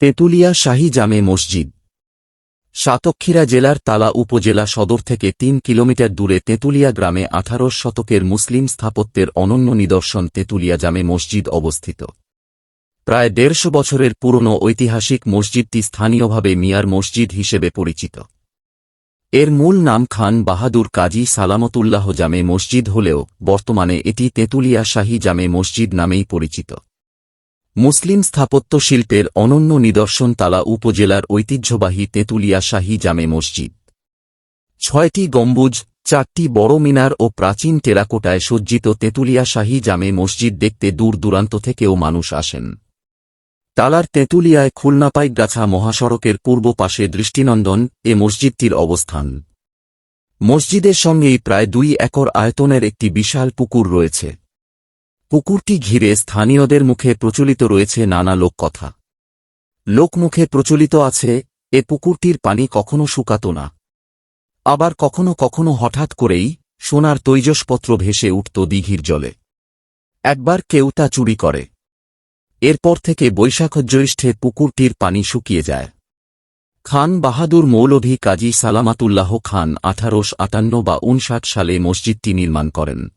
তেঁতুলিয়া শাহী জামে মসজিদ। সাতক্ষীরা জেলার তালা উপজেলা সদর থেকে তিন কিলোমিটার দূরে তেঁতুলিয়া গ্রামে আঠারো শতকের মুসলিম স্থাপত্যের অনন্য নিদর্শন তেঁতুলিয়া জামে মসজিদ অবস্থিত। প্রায় দেড়শো বছরের পুরনো ঐতিহাসিক মসজিদটি স্থানীয়ভাবে মিয়ার মসজিদ হিসেবে পরিচিত। এর মূল নাম খান বাহাদুর কাজী সালামতুল্লাহ জামে মসজিদ হলেও বর্তমানে এটি তেঁতুলিয়া শাহী জামে মসজিদ নামেই পরিচিত। মুসলিম স্থাপত্য শিল্পের অনন্য নিদর্শন তালা উপজেলার ঐতিহ্যবাহী তেঁতুলিয়া শাহী জামে মসজিদ। ছয়টি গম্বুজ, চারটি বড় মিনার ও প্রাচীন টেরাকোটায় সজ্জিত তেঁতুলিয়া শাহী জামে মসজিদ দেখতে দূর দূরান্ত থেকেও মানুষ আসেন। তালার তেঁতুলিয়ায় খুলনাপাইগাছা মহাসড়কের পূর্ব পাশে দৃষ্টিনন্দন, এ মসজিদটির অবস্থান। মসজিদের সঙ্গেই প্রায় দুই একর আয়তনের একটি বিশাল পুকুর রয়েছে। পুকুরটি ঘিরে স্থানীয়দের মুখে প্রচলিত রয়েছে নানা লোককথা। লোকমুখে প্রচলিত আছে, এ পুকুরটির পানি কখনো শুকাত না। আবার কখনো কখনো হঠাৎ করেই সোনার তৈজসপত্র ভেসে উঠত দিঘির জলে। একবার কেউ তা চুরি করে। এরপর থেকে বৈশাখ জ্যৈষ্ঠে পুকুরটির পানি শুকিয়ে যায়। খান বাহাদুর মৌলভী কাজী সালামাতুল্লাহ খান আঠারোশ আটান্ন বা উনষাট সালে মসজিদটি নির্মাণ করেন।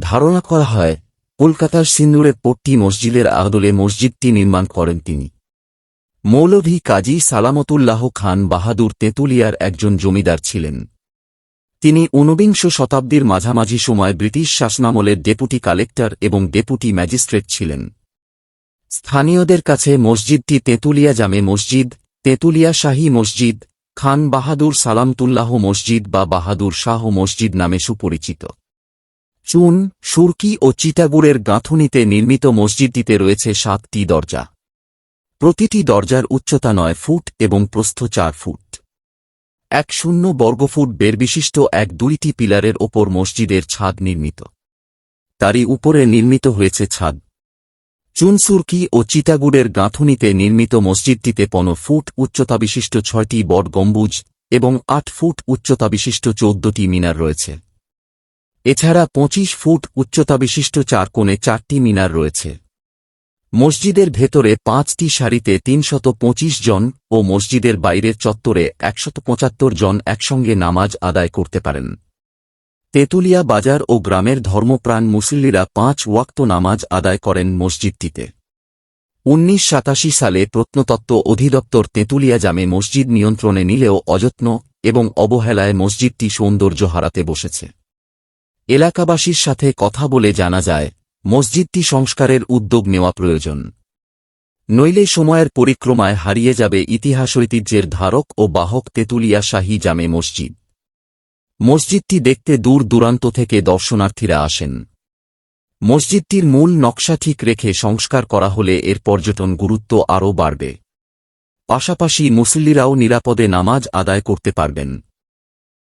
ধারণা করা হয় কলকাতার সিন্দুরের পট্টি মসজিদের আদলে মসজিদটি নির্মাণ করেন তিনি। মৌলভী কাজী সালামতুল্লাহ খান বাহাদুর তেঁতুলিয়ার একজন জমিদার ছিলেন। তিনি ঊনবিংশ শতাব্দীর মাঝামাঝি সময় ব্রিটিশ শাসনামলের ডেপুটি কালেক্টর এবং ডেপুটি ম্যাজিস্ট্রেট ছিলেন। স্থানীয়দের কাছে মসজিদটি তেঁতুলিয়া জামে মসজিদ, তেঁতুলিয়া শাহী মসজিদ, খান বাহাদুর সালামতুল্লাহ মসজিদ বা বাহাদুর শাহ মসজিদ নামে সুপরিচিত। চুন, সুরকি ও চিটাগুড়ের গাঁথুনিতে নির্মিত মসজিদটিতে রয়েছে সাতটি দরজা। প্রতিটি দরজার উচ্চতা নয় ফুট এবং প্রস্থ চার ফুট। এক শূন্য বর্গফুট বেরবিশিষ্ট এক দুইটি পিলারের ওপর মসজিদের ছাদ নির্মিত। তারই উপরে নির্মিত হয়েছে ছাদ। চুনসুরকি ও চিতাগুড়ের গাঁথুনিতে নির্মিত মসজিদটিতে পনেরো ফুট উচ্চতা বিশিষ্ট ছয়টি বট গম্বুজ এবং আট ফুট উচ্চতা বিশিষ্ট চৌদ্দটি মিনার রয়েছে। এছাড়া পঁচিশ ফুট উচ্চতা বিশিষ্ট চার কোণে চারটি মিনার রয়েছে। মসজিদের ভেতরে পাঁচটি সারিতে তিনশত পঁচিশ জন ও মসজিদের বাইরের চত্বরে একশত পঁচাত্তর জন একসঙ্গে নামাজ আদায় করতে পারেন। তেঁতুলিয়া বাজার ও গ্রামের ধর্মপ্রাণ মুসল্লিরা পাঁচ ওয়াক্ত নামাজ আদায় করেন মসজিদটিতে। উনিশ সালে প্রত্নতত্ত্ব অধিদপ্তর তেঁতুলিয়া জামে মসজিদ নিয়ন্ত্রণে নিলেও অযত্ন এবং অবহেলায় মসজিদটি সৌন্দর্য হারাতে বসেছে। এলাকাবাসীর সাথে কথা বলে জানা যায়, মসজিদটি সংস্কারের উদ্যোগ নেওয়া প্রয়োজন। নইলে সময়ের পরিক্রমায় হারিয়ে যাবে ইতিহাস ঐতিহ্যের ধারক ও বাহক তেঁতুলিয়া শাহী জামে মসজিদ। মসজিদটি দেখতে দূর দূরান্ত থেকে দর্শনার্থীরা আসেন। মসজিদটির মূল নকশা ঠিক রেখে সংস্কার করা হলে এর পর্যটন গুরুত্ব আরও বাড়বে। পাশাপাশি মুসল্লিরাও নিরাপদে নামাজ আদায় করতে পারবেন।